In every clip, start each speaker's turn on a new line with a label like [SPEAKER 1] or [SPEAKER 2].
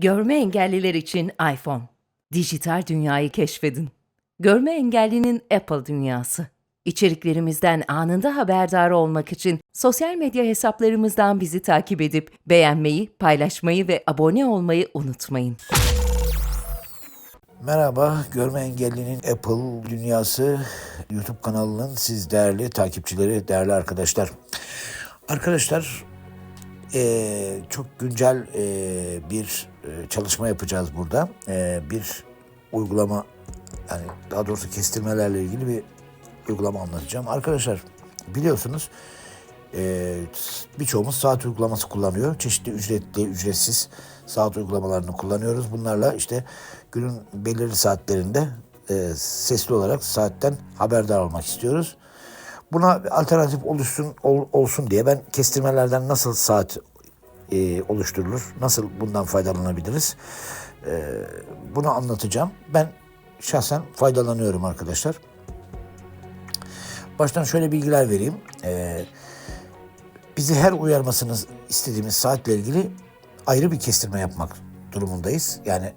[SPEAKER 1] Görme engelliler için iPhone. Dijital dünyayı keşfedin. Görme engellinin Apple dünyası. İçeriklerimizden anında haberdar olmak için sosyal medya hesaplarımızdan bizi takip edip beğenmeyi, paylaşmayı ve abone olmayı unutmayın.
[SPEAKER 2] Merhaba, Görme Engelli'nin Apple Dünyası YouTube kanalının siz değerli takipçileri, değerli arkadaşlar. Arkadaşlar, eee, çok güncel eee, bir çalışma yapacağız burada. Eee, bir uygulama, yani daha doğrusu kestirmelerle ilgili bir uygulama anlatacağım. Arkadaşlar, biliyorsunuz eee, birçoğumuz saat uygulaması kullanıyor. Çeşitli ücretli, ücretsiz saat uygulamalarını kullanıyoruz. Bunlarla işte günün belirli saatlerinde sesli olarak saatten haberdar olmak istiyoruz. Buna alternatif oluşsun ol- olsun diye ben kestirmelerden nasıl saat eee, oluşturulur, nasıl bundan faydalanabiliriz eee, bunu anlatacağım. Ben şahsen faydalanıyorum arkadaşlar. Baştan şöyle bilgiler vereyim. Ee, bizi her uyarmasını istediğimiz saatle ilgili ayrı bir kestirme yapmak durumundayız. Yani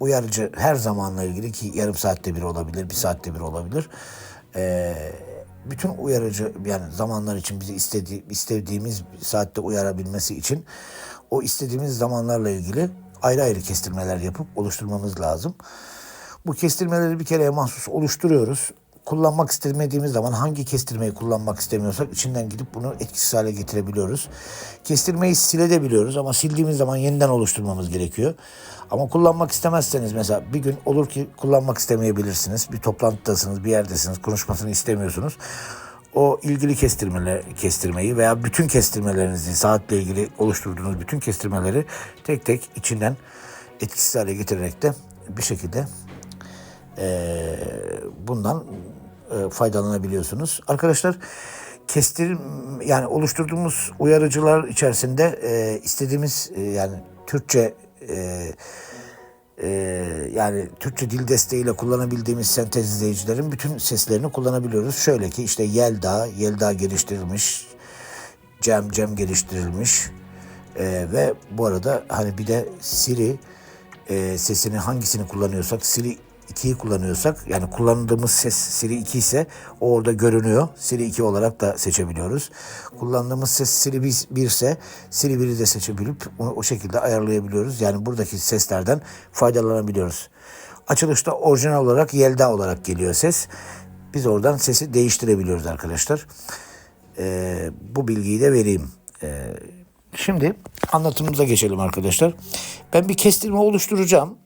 [SPEAKER 2] uyarıcı her zamanla ilgili ki yarım saatte bir olabilir, bir saatte bir olabilir. Ee, bütün uyarıcı yani zamanlar için bizi istediği, istediğimiz saatte uyarabilmesi için o istediğimiz zamanlarla ilgili ayrı ayrı kestirmeler yapıp oluşturmamız lazım. Bu kestirmeleri bir kereye mahsus oluşturuyoruz. Kullanmak istemediğimiz zaman hangi kestirmeyi kullanmak istemiyorsak içinden gidip bunu etkisiz hale getirebiliyoruz. Kestirmeyi silebiliyoruz ama sildiğimiz zaman yeniden oluşturmamız gerekiyor. Ama kullanmak istemezseniz mesela bir gün olur ki kullanmak istemeyebilirsiniz. Bir toplantıdasınız, bir yerdesiniz, konuşmasını istemiyorsunuz. O ilgili kestirmeler, kestirmeyi veya bütün kestirmelerinizi saatle ilgili oluşturduğunuz bütün kestirmeleri tek tek içinden etkisiz hale getirerek de bir şekilde e, bundan e, faydalanabiliyorsunuz. Arkadaşlar kestir yani oluşturduğumuz uyarıcılar içerisinde e, istediğimiz e, yani Türkçe e, e, yani Türkçe dil desteğiyle kullanabildiğimiz sentezleyicilerin bütün seslerini kullanabiliyoruz. Şöyle ki işte Yelda, Yelda geliştirilmiş, Cem Cem geliştirilmiş Ee, ve bu arada hani bir de Siri e, sesini hangisini kullanıyorsak Siri 2'yi kullanıyorsak yani kullandığımız ses Siri 2 ise o orada görünüyor. Siri 2 olarak da seçebiliyoruz. Kullandığımız ses Siri 1 ise Siri 1'i de seçebilip onu o şekilde ayarlayabiliyoruz. Yani buradaki seslerden faydalanabiliyoruz. Açılışta orijinal olarak Yelda olarak geliyor ses. Biz oradan sesi değiştirebiliyoruz arkadaşlar. Ee, bu bilgiyi de vereyim. Ee, şimdi anlatımımıza geçelim arkadaşlar. Ben bir kestirme oluşturacağım.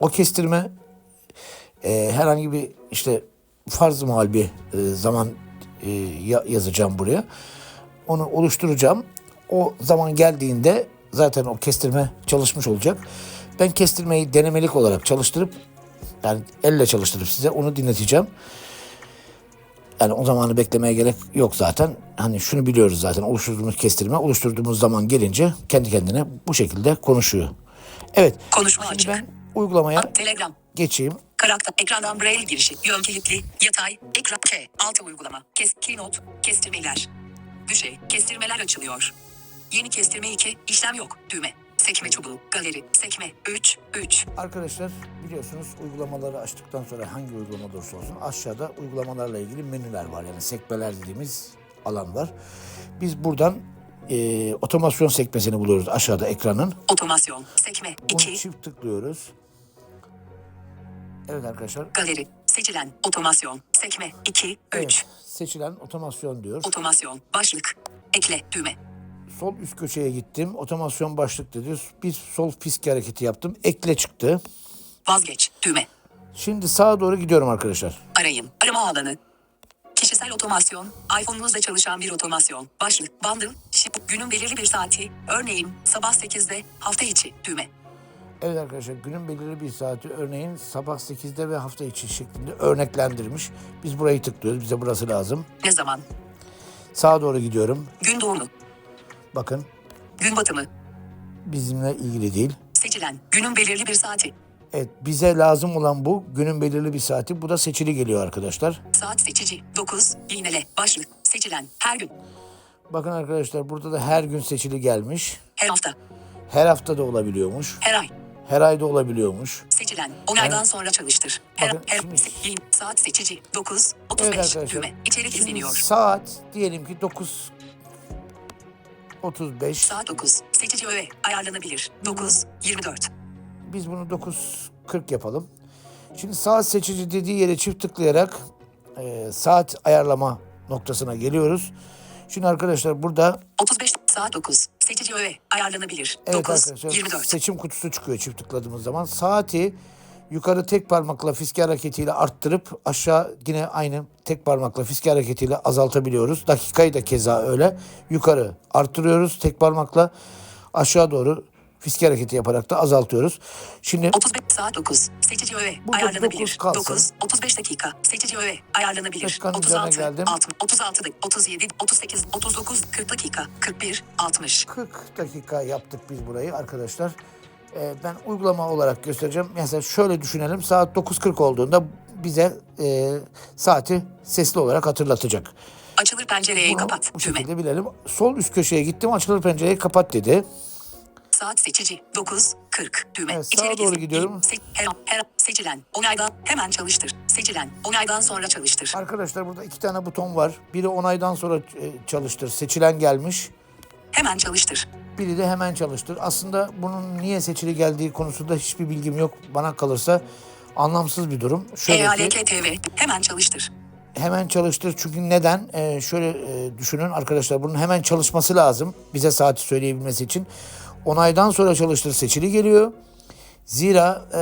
[SPEAKER 2] O kestirme e, herhangi bir işte farz mahal bir e, zaman e, ya- yazacağım buraya. Onu oluşturacağım. O zaman geldiğinde zaten o kestirme çalışmış olacak. Ben kestirmeyi denemelik olarak çalıştırıp yani elle çalıştırıp size onu dinleteceğim. Yani o zamanı beklemeye gerek yok zaten. Hani şunu biliyoruz zaten oluşturduğumuz kestirme oluşturduğumuz zaman gelince kendi kendine bu şekilde konuşuyor. Evet.
[SPEAKER 3] Konuşma
[SPEAKER 2] şimdi
[SPEAKER 3] açık.
[SPEAKER 2] ben uygulamaya
[SPEAKER 3] Telegram.
[SPEAKER 2] geçeyim.
[SPEAKER 3] Karakter. Ekrandan braille girişi. Yön kilitli. Yatay. Ekran. K. Altı uygulama. Kes. Keynote. Kestirmeler. Düşey. Kestirmeler açılıyor. Yeni kestirme 2. işlem yok. Düğme. Sekme çubuğu. Galeri. Sekme. 3. 3.
[SPEAKER 2] Arkadaşlar biliyorsunuz uygulamaları açtıktan sonra hangi uygulama olursa olsun aşağıda uygulamalarla ilgili menüler var. Yani sekmeler dediğimiz alan var. Biz buradan e, otomasyon sekmesini buluyoruz aşağıda ekranın.
[SPEAKER 3] Otomasyon. Sekme.
[SPEAKER 2] Bunu
[SPEAKER 3] 2.
[SPEAKER 2] çift tıklıyoruz. Evet arkadaşlar.
[SPEAKER 3] Galeri. Seçilen. Otomasyon. Sekme. 2. 3.
[SPEAKER 2] Evet, seçilen otomasyon diyor.
[SPEAKER 3] Otomasyon. Başlık. Ekle. Düğme.
[SPEAKER 2] Sol üst köşeye gittim. Otomasyon başlık dedi. Bir sol fiske hareketi yaptım. Ekle çıktı.
[SPEAKER 3] Vazgeç. Düğme.
[SPEAKER 2] Şimdi sağa doğru gidiyorum arkadaşlar.
[SPEAKER 3] Arayın. Arama alanı. Kişisel otomasyon. iPhone'unuzda çalışan bir otomasyon. Başlık. Bundle. Şip. Günün belirli bir saati. Örneğin sabah 8'de hafta içi. Düğme.
[SPEAKER 2] Evet arkadaşlar günün belirli bir saati örneğin sabah 8'de ve hafta içi şeklinde örneklendirmiş. Biz burayı tıklıyoruz. Bize burası lazım.
[SPEAKER 3] Ne zaman?
[SPEAKER 2] Sağa doğru gidiyorum.
[SPEAKER 3] Gün doğumu.
[SPEAKER 2] Bakın
[SPEAKER 3] Gün batımı.
[SPEAKER 2] bizimle ilgili değil.
[SPEAKER 3] Seçilen. Günün belirli bir saati.
[SPEAKER 2] Evet bize lazım olan bu günün belirli bir saati. Bu da seçili geliyor arkadaşlar.
[SPEAKER 3] Saat seçici. 9. Yinele. Başlık. Seçilen. Her gün.
[SPEAKER 2] Bakın arkadaşlar burada da her gün seçili gelmiş.
[SPEAKER 3] Her hafta.
[SPEAKER 2] Her hafta da olabiliyormuş.
[SPEAKER 3] Her ay.
[SPEAKER 2] Her ayda olabiliyormuş.
[SPEAKER 3] Seçilen. Onaydan sonra çalıştır. Her,
[SPEAKER 2] Bakın
[SPEAKER 3] her,
[SPEAKER 2] şimdi-
[SPEAKER 3] se- yayın, saat seçici. 9,
[SPEAKER 2] Evet
[SPEAKER 3] 35.
[SPEAKER 2] arkadaşlar.
[SPEAKER 3] Düğme. İçerik
[SPEAKER 2] Şimdi
[SPEAKER 3] izleniyor.
[SPEAKER 2] Saat diyelim ki 9 35.
[SPEAKER 3] Saat 9. Seçici öğe. Ayarlanabilir. 9, 24.
[SPEAKER 2] Biz bunu 9.40 yapalım. Şimdi saat seçici dediği yere çift tıklayarak e, saat ayarlama noktasına geliyoruz. Şimdi arkadaşlar burada
[SPEAKER 3] 35 saat 9. Seçici öğe. Ayarlanabilir.
[SPEAKER 2] evet
[SPEAKER 3] 9,
[SPEAKER 2] arkadaşlar
[SPEAKER 3] 24.
[SPEAKER 2] seçim kutusu çıkıyor çift tıkladığımız zaman. Saati yukarı tek parmakla fiske hareketiyle arttırıp aşağı yine aynı tek parmakla fiske hareketiyle azaltabiliyoruz. Dakikayı da keza öyle. Yukarı arttırıyoruz tek parmakla aşağı doğru fiske hareketi yaparak da azaltıyoruz. Şimdi
[SPEAKER 3] 35 saat 9. Seçici öğe. Ayarlanabilir.
[SPEAKER 2] dokuz kalsın.
[SPEAKER 3] 9, 35 dakika. Seçici öğe. Ayarlanabilir.
[SPEAKER 2] Dakikanın üzerine
[SPEAKER 3] 36,
[SPEAKER 2] geldim.
[SPEAKER 3] 6, 36, 37, 38, 39, 40 dakika. 41, 60.
[SPEAKER 2] 40 dakika yaptık biz burayı arkadaşlar. Ee, ben uygulama olarak göstereceğim. Mesela şöyle düşünelim. Saat 9.40 olduğunda bize e, saati sesli olarak hatırlatacak.
[SPEAKER 3] Açılır pencereyi
[SPEAKER 2] Bunu
[SPEAKER 3] kapat.
[SPEAKER 2] bu şekilde bilelim. Sol üst köşeye gittim. Açılır pencereyi kapat dedi.
[SPEAKER 3] Saat seçici. 9, 40. Düğme.
[SPEAKER 2] Evet, sağa doğru
[SPEAKER 3] izle-
[SPEAKER 2] gidiyorum.
[SPEAKER 3] Se- her, her, seçilen. Onaydan hemen çalıştır. Seçilen. Onaydan sonra çalıştır.
[SPEAKER 2] Arkadaşlar burada iki tane buton var. Biri onaydan sonra e, çalıştır. Seçilen gelmiş.
[SPEAKER 3] Hemen çalıştır.
[SPEAKER 2] Biri de hemen çalıştır. Aslında bunun niye seçili geldiği konusunda hiçbir bilgim yok. Bana kalırsa anlamsız bir durum. Şöyle ki,
[SPEAKER 3] EALK TV. Hemen çalıştır.
[SPEAKER 2] hemen çalıştır. Çünkü neden? Ee, şöyle e, düşünün arkadaşlar bunun hemen çalışması lazım. Bize saati söyleyebilmesi için. Onaydan sonra çalıştır seçili geliyor. Zira e,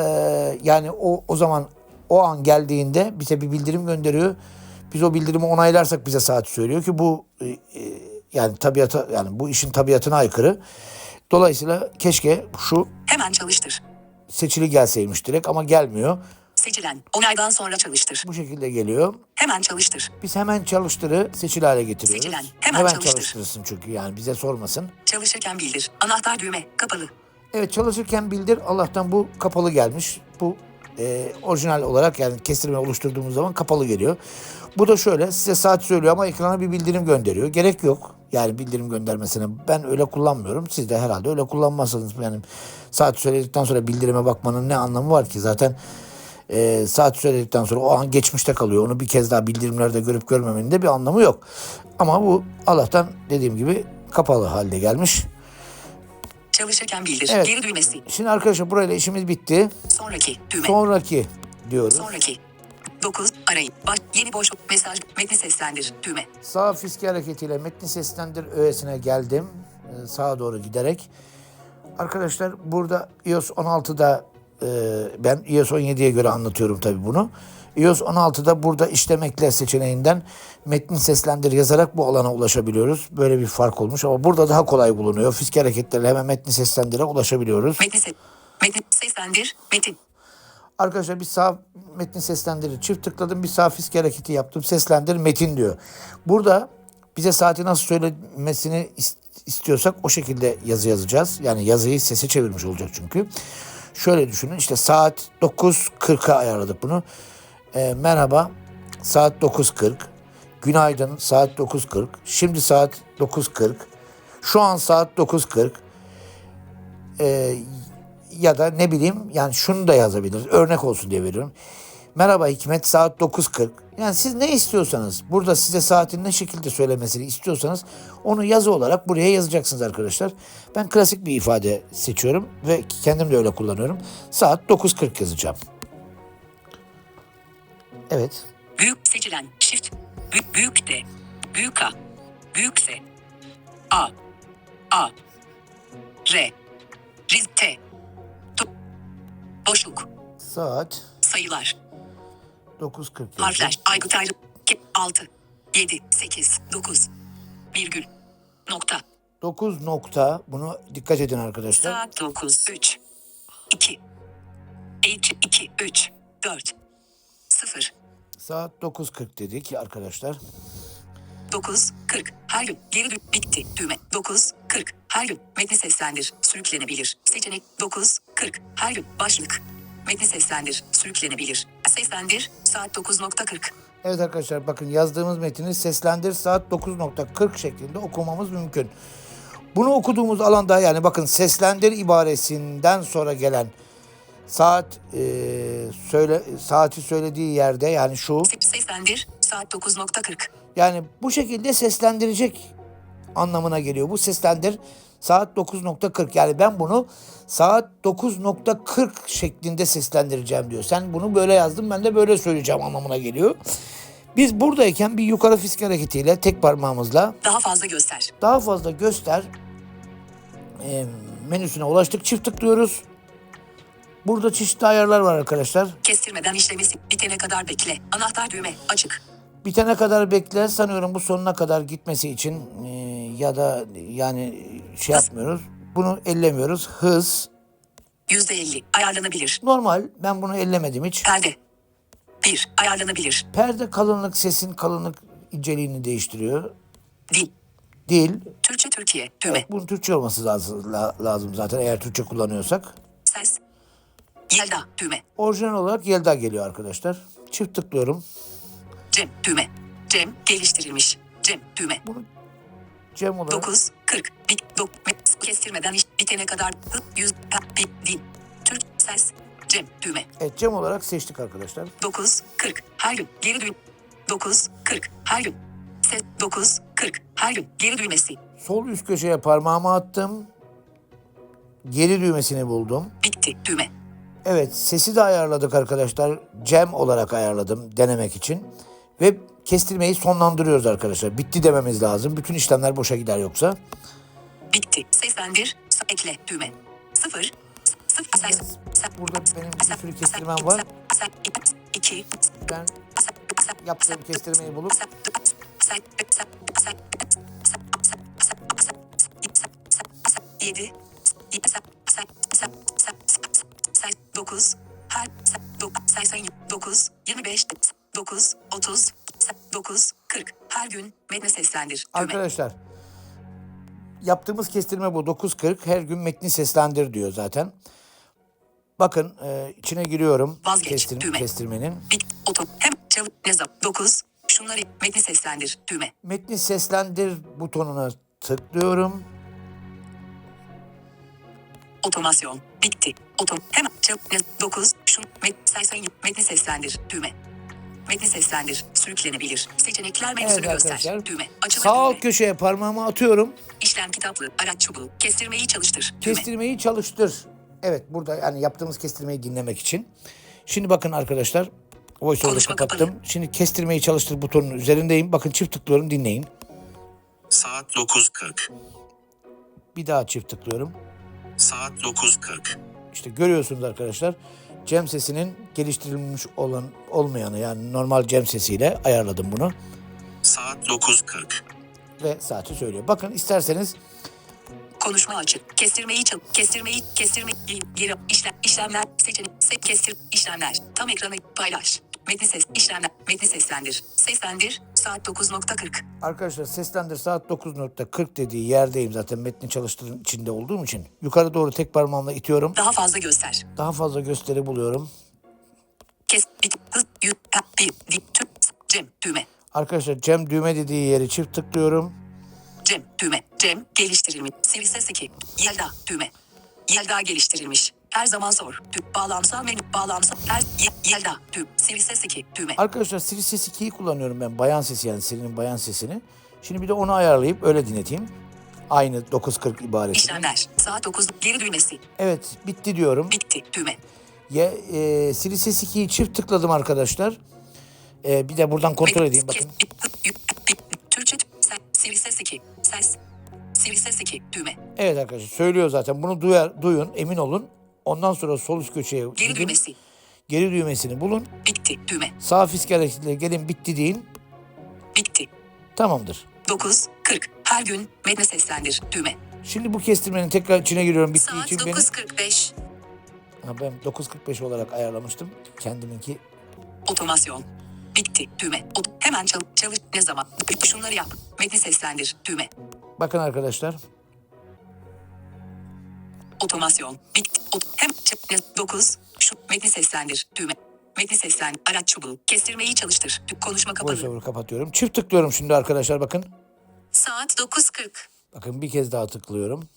[SPEAKER 2] yani o o zaman o an geldiğinde bize bir bildirim gönderiyor. Biz o bildirimi onaylarsak bize saati söylüyor ki bu e, e, yani tabiata yani bu işin tabiatına aykırı. Dolayısıyla keşke şu
[SPEAKER 3] Hemen çalıştır.
[SPEAKER 2] seçili gelseymiş direkt ama gelmiyor.
[SPEAKER 3] Seçilen. Onaydan sonra çalıştır.
[SPEAKER 2] Bu şekilde geliyor.
[SPEAKER 3] Hemen çalıştır.
[SPEAKER 2] Biz hemen çalıştırı seçili hale getiriyoruz.
[SPEAKER 3] Seçilen, hemen çalıştır.
[SPEAKER 2] çalıştırsın çünkü yani bize sormasın.
[SPEAKER 3] Çalışırken bildir. Anahtar düğme. Kapalı.
[SPEAKER 2] Evet çalışırken bildir Allah'tan bu kapalı gelmiş. Bu e, orijinal olarak yani kestirme oluşturduğumuz zaman kapalı geliyor. Bu da şöyle size saat söylüyor ama ekrana bir bildirim gönderiyor. Gerek yok yani bildirim göndermesine. Ben öyle kullanmıyorum. Siz de herhalde öyle kullanmazsınız. Yani saat söyledikten sonra bildirime bakmanın ne anlamı var ki? Zaten e, saat söyledikten sonra o an geçmişte kalıyor. Onu bir kez daha bildirimlerde görüp görmemenin de bir anlamı yok. Ama bu Allah'tan dediğim gibi kapalı halde gelmiş.
[SPEAKER 3] Çalışırken bildir.
[SPEAKER 2] Evet.
[SPEAKER 3] Geri düğmesi.
[SPEAKER 2] Şimdi arkadaşlar burayla işimiz bitti.
[SPEAKER 3] Sonraki düğme.
[SPEAKER 2] Sonraki diyoruz.
[SPEAKER 3] Sonraki. 9. Arayın. Baş. Yeni boşluk. Mesaj. Metni seslendir. Düğme.
[SPEAKER 2] Sağ fiske hareketiyle metni seslendir öğesine geldim. Ee, sağa doğru giderek. Arkadaşlar burada iOS 16'da e, ben iOS 17'ye göre anlatıyorum tabii bunu. iOS 16'da burada işlemekle seçeneğinden metni seslendir yazarak bu alana ulaşabiliyoruz. Böyle bir fark olmuş ama burada daha kolay bulunuyor. Fiske hareketlerle hemen metni seslendire ulaşabiliyoruz.
[SPEAKER 3] Metni seslendir. Metin.
[SPEAKER 2] Arkadaşlar bir sağ metni seslendirir. Çift tıkladım bir sağ fiske hareketi yaptım. Seslendir metin diyor. Burada bize saati nasıl söylemesini is- istiyorsak o şekilde yazı yazacağız. Yani yazıyı sese çevirmiş olacak çünkü. Şöyle düşünün işte saat 9.40'a ayarladık bunu. Ee, merhaba saat 9.40. Günaydın saat 9.40. Şimdi saat 9.40. Şu an saat 9.40 ya da ne bileyim yani şunu da yazabiliriz. Örnek olsun diye veriyorum. Merhaba Hikmet saat 9.40. Yani siz ne istiyorsanız burada size saatin ne şekilde söylemesini istiyorsanız onu yazı olarak buraya yazacaksınız arkadaşlar. Ben klasik bir ifade seçiyorum ve kendim de öyle kullanıyorum. Saat 9.40 yazacağım. Evet.
[SPEAKER 3] Büyük seçilen. Shift. Büyük, büyük de. Büyük A. Büyük S. A. A. R. Riz T. Boşluk.
[SPEAKER 2] Saat
[SPEAKER 3] Sayılar.
[SPEAKER 2] 9.40
[SPEAKER 3] Harfler. Aygıt ayrı. 6. 7. 8. 9. Virgül. Nokta.
[SPEAKER 2] 9 nokta bunu dikkat edin arkadaşlar.
[SPEAKER 3] Saat 9. 3. 2. 2. 2. 3. 4. 0.
[SPEAKER 2] Saat 9.40 dedik arkadaşlar.
[SPEAKER 3] 9, 40. Her gün. Geri dön. Bitti. Düğme. 9, 40. Her gün. Metni seslendir. Sürüklenebilir. Seçenek. 9, 40. Her gün. Başlık. Metni seslendir. Sürüklenebilir. Seslendir. Saat 9.40.
[SPEAKER 2] Evet arkadaşlar bakın yazdığımız metini seslendir saat 9.40 şeklinde okumamız mümkün. Bunu okuduğumuz alanda yani bakın seslendir ibaresinden sonra gelen Saat e, söyle saati söylediği yerde yani şu
[SPEAKER 3] Seslendir. Saat 9.40.
[SPEAKER 2] yani bu şekilde seslendirecek anlamına geliyor. Bu seslendir saat 9.40 yani ben bunu saat 9.40 şeklinde seslendireceğim diyor. Sen bunu böyle yazdın ben de böyle söyleyeceğim anlamına geliyor. Biz buradayken bir yukarı fisk hareketiyle tek parmağımızla
[SPEAKER 3] Daha fazla göster.
[SPEAKER 2] daha fazla göster e, menüsüne ulaştık. Çift tıklıyoruz. Burada çeşitli ayarlar var arkadaşlar.
[SPEAKER 3] Kestirmeden işlemesi bitene kadar bekle. Anahtar düğme açık.
[SPEAKER 2] Bitene kadar bekle. Sanıyorum bu sonuna kadar gitmesi için e, ya da yani şey yapmıyoruz. Bunu ellemiyoruz. Hız.
[SPEAKER 3] %50 ayarlanabilir.
[SPEAKER 2] Normal. Ben bunu ellemedim hiç.
[SPEAKER 3] Perde. 1. Ayarlanabilir.
[SPEAKER 2] Perde kalınlık, sesin kalınlık inceliğini değiştiriyor.
[SPEAKER 3] Dil.
[SPEAKER 2] Dil.
[SPEAKER 3] Türkçe Türkiye. Düğme.
[SPEAKER 2] Bunun Türkçe olması lazım, la- lazım zaten eğer Türkçe kullanıyorsak.
[SPEAKER 3] Ses. Yelda. Düğme.
[SPEAKER 2] Orijinal olarak Yelda geliyor arkadaşlar. Çift tıklıyorum.
[SPEAKER 3] Cem. Düğme. Cem. Geliştirilmiş. Cem. Düğme.
[SPEAKER 2] Cem olarak
[SPEAKER 3] 9. 40. Bit. Dok. Kestirmeden iş bitene kadar. Hı, 100. Pa, bi, dil. Türk. Ses. Cem. Düğme.
[SPEAKER 2] evet, Cem olarak seçtik arkadaşlar.
[SPEAKER 3] 9. 40. Her gün. Geri düğüm. 9. 40. Her gün. Ses. 9. 40. Her gün. Geri düğmesi.
[SPEAKER 2] Sol üst köşeye parmağımı attım. Geri düğmesini buldum.
[SPEAKER 3] Bitti. Düğme.
[SPEAKER 2] Evet sesi de ayarladık arkadaşlar. Cem olarak ayarladım denemek için. Ve kestirmeyi sonlandırıyoruz arkadaşlar. Bitti dememiz lazım. Bütün işlemler boşa gider yoksa.
[SPEAKER 3] Bitti. Seslendir. Ekle. Düğme. 0. 0. Ses. ses-
[SPEAKER 2] Burada benim bir sürü kestirmem var.
[SPEAKER 3] ses- 2.
[SPEAKER 2] Ben yaptığım kestirmeyi bulup
[SPEAKER 3] Yedi. Dokuz. Dokuz. Yirmi beş. Dokuz. Otuz. Dokuz. Kırk. Her gün metne seslendir. Düğme.
[SPEAKER 2] arkadaşlar yaptığımız kestirme bu 9.40 her gün metni seslendir diyor zaten. Bakın e, içine giriyorum
[SPEAKER 3] Vazgeç,
[SPEAKER 2] kestir-
[SPEAKER 3] düğme.
[SPEAKER 2] kestirmenin.
[SPEAKER 3] Bit. Oto. Hem. Çalı. Ne zaman? Dokuz. Şunları metni seslendir. Düğme.
[SPEAKER 2] Metni seslendir butonuna tıklıyorum.
[SPEAKER 3] Otomasyon. Bitti. Otom. Hemen. Çal. Ne? Dokuz. Şun. Met. Saysan. Metni seslendir. Düğme. Metni seslendir. Sürüklenebilir. Seçenekler menüsünü
[SPEAKER 2] Evet
[SPEAKER 3] göster.
[SPEAKER 2] arkadaşlar.
[SPEAKER 3] Düğme. Açılır
[SPEAKER 2] Sağ alt köşeye parmağımı atıyorum.
[SPEAKER 3] İşlem kitaplı. Araç çubuğu. Kestirmeyi çalıştır. Düğme.
[SPEAKER 2] Kestirmeyi çalıştır. Evet burada yani yaptığımız kestirmeyi dinlemek için. Şimdi bakın arkadaşlar. VoiceOver'ı kapattım.
[SPEAKER 3] kapalı.
[SPEAKER 2] Şimdi kestirmeyi çalıştır butonunun üzerindeyim. Bakın çift tıklıyorum dinleyin.
[SPEAKER 4] Saat 9.40.
[SPEAKER 2] Bir daha çift tıklıyorum.
[SPEAKER 4] Saat 9.40.
[SPEAKER 2] İşte görüyorsunuz arkadaşlar. Cem sesinin geliştirilmiş olan olmayanı yani normal cem sesiyle ayarladım bunu.
[SPEAKER 4] Saat 9.40.
[SPEAKER 2] Ve saati söylüyor. Bakın isterseniz
[SPEAKER 3] Konuşma açık. Kestirmeyi çal. Kestirmeyi. Kestirme. Geri. işlem. işlemler. Seçenek. Se, kestir. işlemler. Tam ekranı paylaş. Metni ses. işlemler. Metni seslendir. Seslendir. Saat 9.40.
[SPEAKER 2] Arkadaşlar seslendir saat 9.40 dediği yerdeyim zaten metni çalıştırın içinde olduğum için. Yukarı doğru tek parmağımla itiyorum.
[SPEAKER 3] Daha fazla göster.
[SPEAKER 2] Daha fazla gösteri buluyorum.
[SPEAKER 3] Kes. Hız. Pa, bir. Tüm. Cem. Düğme.
[SPEAKER 2] Arkadaşlar Cem düğme dediği yeri çift tıklıyorum.
[SPEAKER 3] Cem. Düğme. Cem. Geliştirilmiş. Sivri ses 2. Yelda. Düğme. Yelda geliştirilmiş. Her zaman sor. Dü. Bağlamsal menü. Bağlamsal. Her. Ye, Yelda. Düğme. Sivri ses 2. Düğme.
[SPEAKER 2] Arkadaşlar Siri Ses 2'yi kullanıyorum ben. Bayan sesi yani Siri'nin bayan sesini. Şimdi bir de onu ayarlayıp öyle dinleteyim. Aynı 9.40 ibaresini.
[SPEAKER 3] İşlemler. Saat 9. Geri düğmesi.
[SPEAKER 2] Evet bitti diyorum.
[SPEAKER 3] Bitti. Düğme.
[SPEAKER 2] Ya, e, Siri Ses 2'yi çift tıkladım arkadaşlar. E, bir de buradan kontrol edeyim bakın.
[SPEAKER 3] Türkçe. Ses. Sivri ses 2. Ses. Sivri ses 2. Düğme.
[SPEAKER 2] Evet arkadaşlar söylüyor zaten. Bunu duyar, duyun emin olun. Ondan sonra sol üst köşeye
[SPEAKER 3] Geri
[SPEAKER 2] gidin.
[SPEAKER 3] düğmesi.
[SPEAKER 2] Geri düğmesini bulun.
[SPEAKER 3] Bitti. Düğme.
[SPEAKER 2] Sağ fisk hareketiyle gelin bitti deyin.
[SPEAKER 3] Bitti.
[SPEAKER 2] Tamamdır.
[SPEAKER 3] 9. 40. Her gün metne seslendir. Düğme.
[SPEAKER 2] Şimdi bu kestirmenin tekrar içine giriyorum bittiği
[SPEAKER 3] Saat
[SPEAKER 2] için benim.
[SPEAKER 3] 9.45.
[SPEAKER 2] Ha, ben 9.45 olarak ayarlamıştım. Kendiminki
[SPEAKER 3] Otomasyon. Bitti. Düğme. Ot- hemen çal çalış. Ne zaman? Şunları yap. Metni seslendir. Düğme.
[SPEAKER 2] Bakın arkadaşlar.
[SPEAKER 3] Otomasyon. Bitti. Ot- hem ç- ne 9. Şu metni seslendir. Düğme. Metni seslen. Araç çubuğu. Kestirmeyi çalıştır. Konuşma kapalı.
[SPEAKER 2] VoiceOver'ı kapatıyorum. Çift tıklıyorum şimdi arkadaşlar bakın.
[SPEAKER 3] Saat 9.40.
[SPEAKER 2] Bakın bir kez daha tıklıyorum.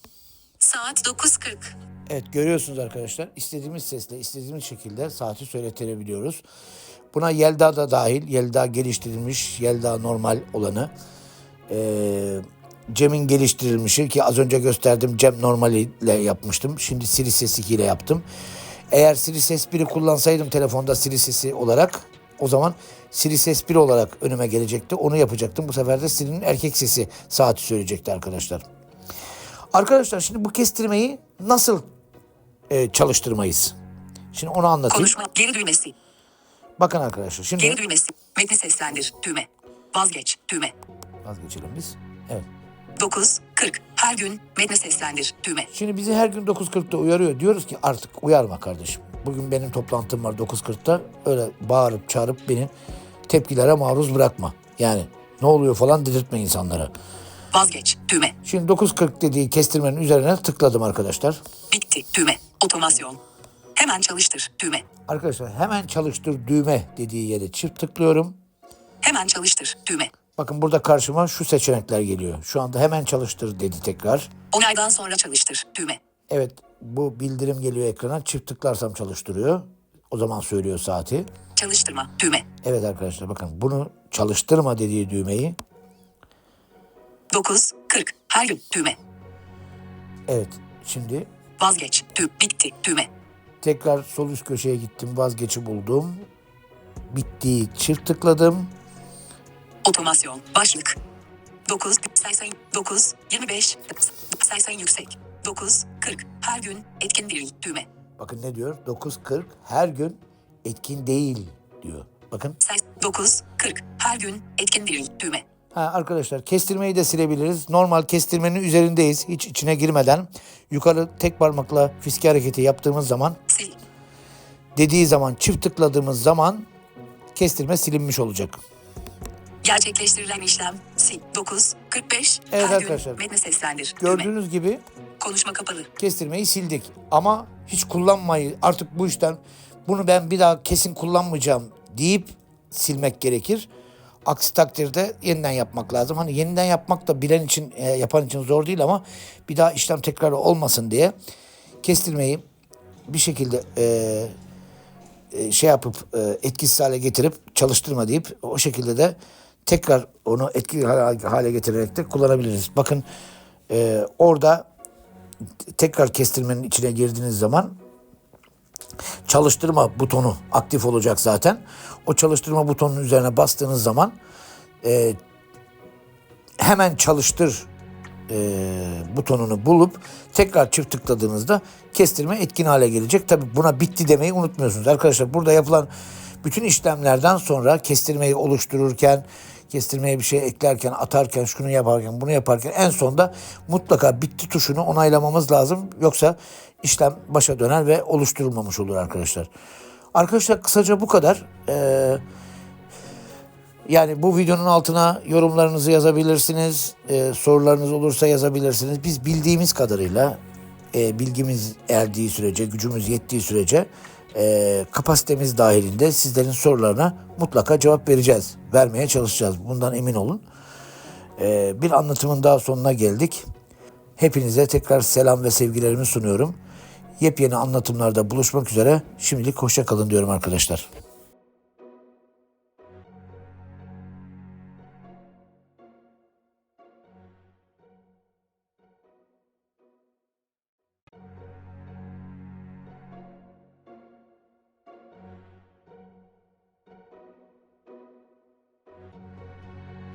[SPEAKER 3] Saat 9.40.
[SPEAKER 2] Evet görüyorsunuz arkadaşlar. İstediğimiz sesle, istediğimiz şekilde saati söyletebiliyoruz. Buna Yelda da dahil. Yelda geliştirilmiş, Yelda normal olanı. Ee, Cem'in geliştirilmişi ki az önce gösterdim Cem normaliyle yapmıştım. Şimdi Siri Ses 2 ile yaptım. Eğer Siri Ses 1'i kullansaydım telefonda Siri Sesi olarak o zaman Siri Ses 1 olarak önüme gelecekti. Onu yapacaktım. Bu sefer de Siri'nin erkek sesi saati söyleyecekti arkadaşlar. Arkadaşlar şimdi bu kestirmeyi nasıl e, çalıştırmayız? Şimdi onu anlatayım.
[SPEAKER 3] Konuşma. Geri düğmesi.
[SPEAKER 2] Bakın arkadaşlar şimdi
[SPEAKER 3] Geri düğmesi. Metni seslendir. Düğme. Vazgeç. Düğme.
[SPEAKER 2] vazgeçelim biz. Evet.
[SPEAKER 3] 9.40. Her gün metni seslendir. Düğme.
[SPEAKER 2] Şimdi bizi her gün 9.40'da uyarıyor. Diyoruz ki artık uyarma kardeşim. Bugün benim toplantım var 9.40'da. Öyle bağırıp çağırıp beni tepkilere maruz bırakma. Yani ne oluyor falan dedirtme insanlara.
[SPEAKER 3] Vazgeç. Düğme.
[SPEAKER 2] Şimdi 9.40 dediği kestirmenin üzerine tıkladım arkadaşlar.
[SPEAKER 3] Bitti. Düğme. Otomasyon. Hemen çalıştır. Düğme.
[SPEAKER 2] Arkadaşlar hemen çalıştır düğme dediği yere çift tıklıyorum.
[SPEAKER 3] Hemen çalıştır. Düğme.
[SPEAKER 2] Bakın burada karşıma şu seçenekler geliyor. Şu anda hemen çalıştır dedi tekrar.
[SPEAKER 3] Onaydan sonra çalıştır. Düğme.
[SPEAKER 2] Evet bu bildirim geliyor ekrana. Çift tıklarsam çalıştırıyor. O zaman söylüyor saati.
[SPEAKER 3] Çalıştırma. Düğme.
[SPEAKER 2] Evet arkadaşlar bakın bunu çalıştırma dediği düğmeyi.
[SPEAKER 3] 9.40. Her gün. Düğme.
[SPEAKER 2] Evet şimdi
[SPEAKER 3] Vazgeç. Düğme. Bitti. Düğme.
[SPEAKER 2] tekrar sol üst köşeye gittim. Vazgeçi buldum. Bitti. Çift tıkladım.
[SPEAKER 3] Otomasyon. Başlık. 9. Say sayın. 9. 25. Say sayın yüksek. 9. 40. Her gün. Etkin değil. Düğme.
[SPEAKER 2] Bakın ne diyor? 9.40 her gün etkin değil diyor. Bakın.
[SPEAKER 3] Say 9. 40. Her gün. Etkin değil. Düğme.
[SPEAKER 2] Ha, arkadaşlar kestirmeyi de silebiliriz. Normal kestirmenin üzerindeyiz. Hiç içine girmeden. Yukarı tek parmakla fiske hareketi yaptığımız zaman
[SPEAKER 3] Sil.
[SPEAKER 2] dediği zaman çift tıkladığımız zaman kestirme silinmiş olacak.
[SPEAKER 3] Gerçekleştirilen işlem. Sil. 9. 45.
[SPEAKER 2] Evet
[SPEAKER 3] Her
[SPEAKER 2] arkadaşlar.
[SPEAKER 3] gün. Metni seslendir. Düğme.
[SPEAKER 2] Gördüğünüz gibi
[SPEAKER 3] Konuşma kapalı.
[SPEAKER 2] kestirmeyi sildik. Ama hiç kullanmayı artık bu işten bunu ben bir daha kesin kullanmayacağım deyip silmek gerekir. Aksi takdirde yeniden yapmak lazım. Hani yeniden yapmak da bilen için e, yapan için zor değil ama bir daha işlem tekrar olmasın diye kestirmeyi bir şekilde e, e, şey yapıp e, etkisiz hale getirip çalıştırma deyip o şekilde de tekrar onu etkili hale, getirerek de kullanabiliriz. Bakın e, orada tekrar kestirmenin içine girdiğiniz zaman çalıştırma butonu aktif olacak zaten. O çalıştırma butonunun üzerine bastığınız zaman e, hemen çalıştır e, butonunu bulup tekrar çift tıkladığınızda kestirme etkin hale gelecek. Tabi buna bitti demeyi unutmuyorsunuz. Arkadaşlar burada yapılan bütün işlemlerden sonra kestirmeyi oluştururken, kestirmeye bir şey eklerken, atarken, şunu yaparken, bunu yaparken en sonda mutlaka bitti tuşunu onaylamamız lazım. Yoksa işlem başa döner ve oluşturulmamış olur arkadaşlar. Arkadaşlar kısaca bu kadar. Ee, yani bu videonun altına yorumlarınızı yazabilirsiniz. Ee, sorularınız olursa yazabilirsiniz. Biz bildiğimiz kadarıyla e, bilgimiz erdiği sürece, gücümüz yettiği sürece e, kapasitemiz dahilinde sizlerin sorularına mutlaka cevap vereceğiz. Vermeye çalışacağız. Bundan emin olun. Ee, bir anlatımın daha sonuna geldik. Hepinize tekrar selam ve sevgilerimi sunuyorum. Yepyeni anlatımlarda buluşmak üzere. Şimdilik hoşça kalın diyorum arkadaşlar.